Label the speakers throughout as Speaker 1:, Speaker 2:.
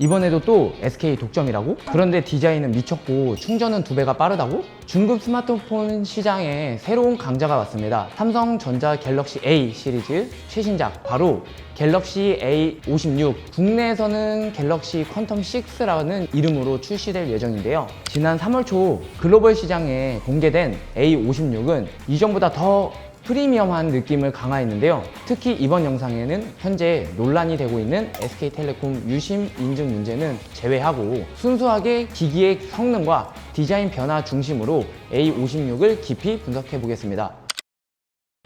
Speaker 1: 이번에도 또 SK 독점이라고? 그런데 디자인은 미쳤고 충전은 두 배가 빠르다고? 중급 스마트폰 시장에 새로운 강자가 왔습니다. 삼성전자 갤럭시 A 시리즈 최신작 바로 갤럭시 A56 국내에서는 갤럭시 퀀텀 6라는 이름으로 출시될 예정인데요. 지난 3월 초 글로벌 시장에 공개된 A56은 이전보다 더 프리미엄한 느낌을 강화했는데요. 특히 이번 영상에는 현재 논란이 되고 있는 SK텔레콤 유심 인증 문제는 제외하고 순수하게 기기의 성능과 디자인 변화 중심으로 A56을 깊이 분석해 보겠습니다.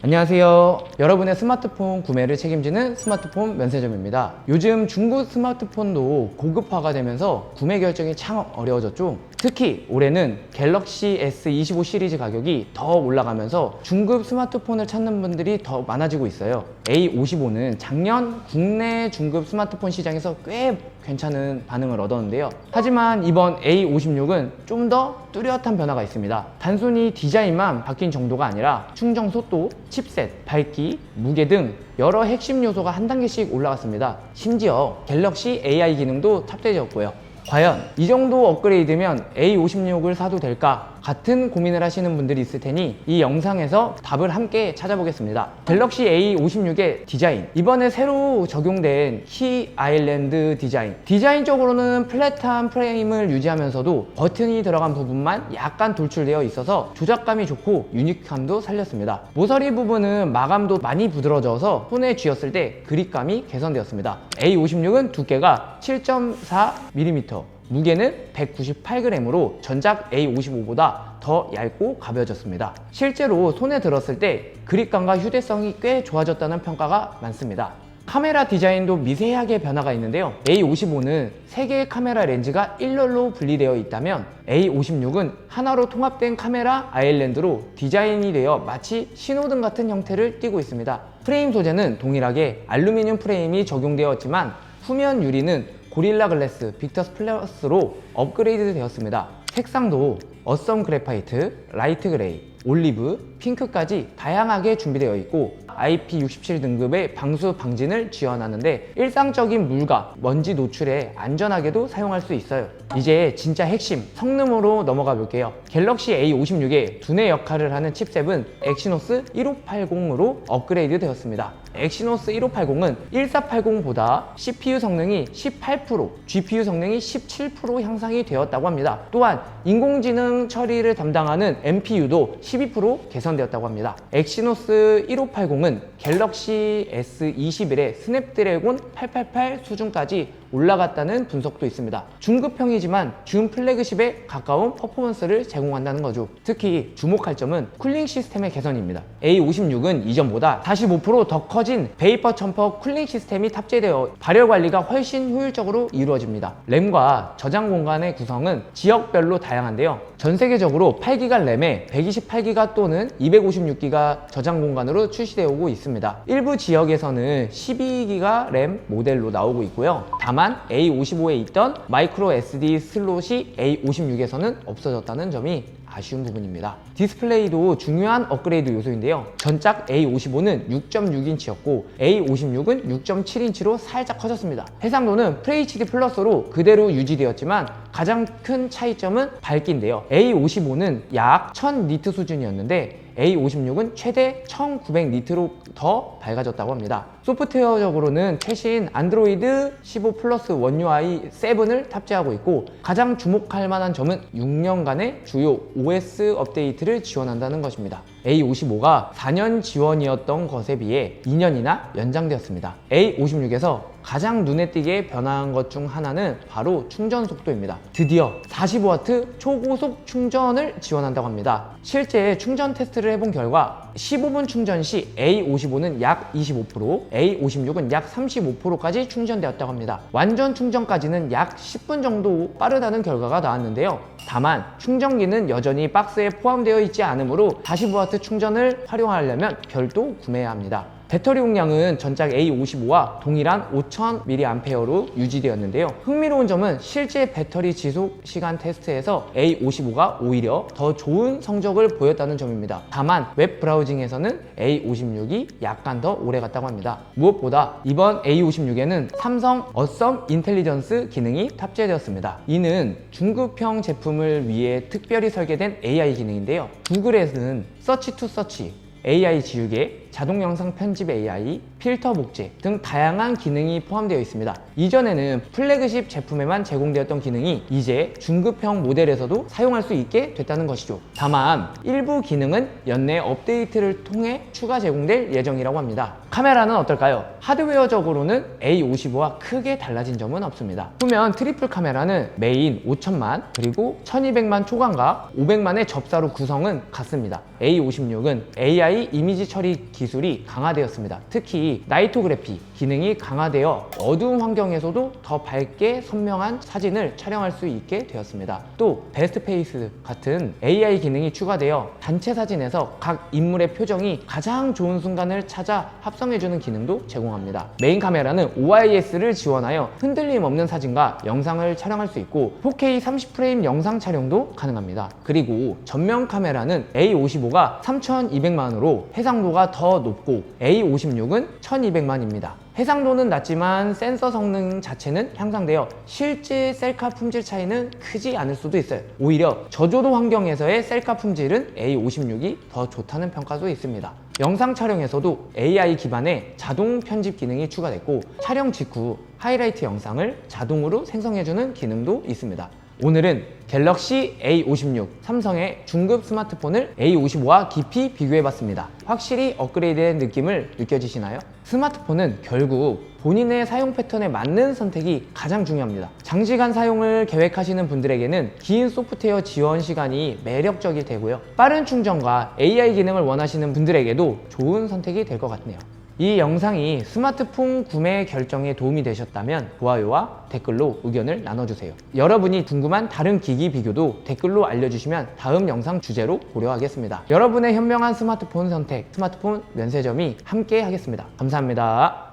Speaker 1: 안녕하세요. 여러분의 스마트폰 구매를 책임지는 스마트폰 면세점입니다. 요즘 중고 스마트폰도 고급화가 되면서 구매 결정이 참 어려워졌죠. 특히 올해는 갤럭시 S25 시리즈 가격이 더 올라가면서 중급 스마트폰을 찾는 분들이 더 많아지고 있어요. A55는 작년 국내 중급 스마트폰 시장에서 꽤 괜찮은 반응을 얻었는데요. 하지만 이번 A56은 좀 더 뚜렷한 변화가 있습니다. 단순히 디자인만 바뀐 정도가 아니라 충전 속도, 칩셋, 밝기, 무게 등 여러 핵심 요소가 한 단계씩 올라갔습니다. 심지어 갤럭시 AI 기능도 탑재되었고요. 과연 이 정도 업그레이드면 A56을 사도 될까? 같은 고민을 하시는 분들이 있을 테니 이 영상에서 답을 함께 찾아보겠습니다. 갤럭시 A56의 디자인. 이번에 새로 적용된 키 아일랜드 디자인. 디자인적으로는 플랫한 프레임을 유지하면서도 버튼이 들어간 부분만 약간 돌출되어 있어서 조작감이 좋고 유니크함도 살렸습니다. 모서리 부분은 마감도 많이 부드러져서 손에 쥐었을 때 그립감이 개선되었습니다. A56은 두께가 7.4mm, 무게는 198g으로 전작 A55보다 더 얇고 가벼워졌습니다. 실제로 손에 들었을 때 그립감과 휴대성이 꽤 좋아졌다는 평가가 많습니다. 카메라 디자인도 미세하게 변화가 있는데요. A55는 3개의 카메라 렌즈가 일렬로 분리되어 있다면 A56은 하나로 통합된 카메라 아일랜드로 디자인이 되어 마치 신호등 같은 형태를 띠고 있습니다. 프레임 소재는 동일하게 알루미늄 프레임이 적용되었지만 후면 유리는 고릴라 글래스 빅터스 플러스로 업그레이드 되었습니다. 색상도 어썸 그래파이트, 라이트 그레이, 올리브, 핑크까지 다양하게 준비되어 있고 IP67 등급의 방수 방진을 지원하는데 일상적인 물과 먼지 노출에 안전하게도 사용할 수 있어요. 이제 진짜 핵심 성능으로 넘어가 볼게요. 갤럭시 A56의 두뇌 역할을 하는 칩셋은 엑시노스 1580으로 업그레이드 되었습니다. 엑시노스 1580은 1480보다 CPU 성능이 18%, GPU 성능이 17% 향상이 되었다고 합니다. 또한 인공지능 처리를 담당하는 NPU도 12% 개선되었다고 합니다. 엑시노스 1580은 갤럭시 S21의 스냅드래곤 888 수준까지 올라갔다는 분석도 있습니다. 중급형이지만 준 플래그십에 가까운 퍼포먼스를 제공한다는 거죠. 특히 주목할 점은 쿨링 시스템의 개선입니다. A56은 이전보다 45%더 커진 베이퍼 첨퍼 쿨링 시스템이 탑재되어 발열 관리가 훨씬 효율적으로 이루어집니다. 램과 저장 공간의 구성은 지역별로 다양한데요. 전 세계적으로 8기가 램에 128기가 또는 256기가 저장 공간으로 출시되어 오고 있습니다. 일부 지역에서는 12기가 램 모델로 나오고 있고요. 다만 A55에 있던 마이크로 SD 슬롯이 A56에서는 없어졌다는 점이 아쉬운 부분입니다. 디스플레이도 중요한 업그레이드 요소인데요. 전작 A55는 6.6인치였고 A56은 6.7인치로 살짝 커졌습니다. 해상도는 FHD 플러스로 그대로 유지되었지만 가장 큰 차이점은 밝기인데요. A55는 약 1000 니트 수준이었는데 A56은 최대 1900 니트로 더 밝아졌다고 합니다. 소프트웨어적으로는 최신 안드로이드 15 플러스 원 UI 7을 탑재하고 있고 가장 주목할 만한 점은 6년간의 주요 OS 업데이트를 지원한다는 것입니다. A55가 4년 지원이었던 것에 비해 2년이나 연장되었습니다. A56에서 가장 눈에 띄게 변화한 것 중 하나는 바로 충전 속도입니다. 드디어 45W 초고속 충전을 지원한다고 합니다. 실제 충전 테스트를 해본 결과 15분 충전 시 A55는 약 25%, A56은 약 35%까지 충전되었다고 합니다. 완전 충전까지는 약 10분 정도 빠르다는 결과가 나왔는데요. 다만 충전기는 여전히 박스에 포함되어 있지 않으므로 45W 충전을 활용하려면 별도 구매해야 합니다. 배터리 용량은 전작 A55와 동일한 5000mAh로 유지되었는데요. 흥미로운 점은 실제 배터리 지속 시간 테스트에서 A55가 오히려 더 좋은 성적을 보였다는 점입니다. 다만 웹 브라우징에서는 A56이 약간 더 오래 갔다고 합니다. 무엇보다 이번 A56에는 삼성 어썸 인텔리전스 기능이 탑재되었습니다. 이는 중급형 제품을 위해 특별히 설계된 AI 기능인데요. 구글에서는 서치 투 서치, AI 지우개, 자동 영상 편집 AI, 필터 복제 등 다양한 기능이 포함되어 있습니다. 이전에는 플래그십 제품에만 제공되었던 기능이 이제 중급형 모델에서도 사용할 수 있게 됐다는 것이죠. 다만 일부 기능은 연내 업데이트를 통해 추가 제공될 예정이라고 합니다. 카메라는 어떨까요? 하드웨어적으로는 A55와 크게 달라진 점은 없습니다. 후면 트리플 카메라는 메인 5천만 그리고 1200만 초광각 500만의 접사로 구성은 같습니다. A56은 AI 이미지 처리 기술이 강화되었습니다. 특히 나이토그래피 기능이 강화되어 어두운 환경에서도 더 밝게 선명한 사진을 촬영할 수 있게 되었습니다. 또 베스트 페이스 같은 AI 기능이 추가되어 단체 사진에서 각 인물의 표정이 가장 좋은 순간을 찾아 합성해주는 기능도 제공합니다. 메인 카메라는 OIS를 지원하여 흔들림 없는 사진과 영상을 촬영할 수 있고 4K 30프레임 영상 촬영도 가능합니다. 그리고 전면 카메라는 A55가 3200만으로 해상도가 더 높고 A56은 1200만입니다. 해상도는 낮지만 센서 성능 자체는 향상되어 실제 셀카 품질 차이는 크지 않을 수도 있어요. 오히려 저조도 환경에서의 셀카 품질은 A56이 더 좋다는 평가도 있습니다. 영상 촬영에서도 AI 기반의 자동 편집 기능이 추가됐고 촬영 직후 하이라이트 영상을 자동으로 생성해주는 기능도 있습니다. 오늘은 갤럭시 A56 삼성의 중급 스마트폰을 A55와 깊이 비교해봤습니다. 확실히 업그레이드된 느낌을 느껴지시나요? 스마트폰은 결국 본인의 사용 패턴에 맞는 선택이 가장 중요합니다. 장시간 사용을 계획하시는 분들에게는 긴 소프트웨어 지원 시간이 매력적이 되고요. 빠른 충전과 AI 기능을 원하시는 분들에게도 좋은 선택이 될 것 같네요. 이 영상이 스마트폰 구매 결정에 도움이 되셨다면 좋아요와 댓글로 의견을 나눠주세요. 여러분이 궁금한 다른 기기 비교도 댓글로 알려주시면 다음 영상 주제로 고려하겠습니다. 여러분의 현명한 스마트폰 선택, 스마트폰 면세점이 함께 하겠습니다. 감사합니다.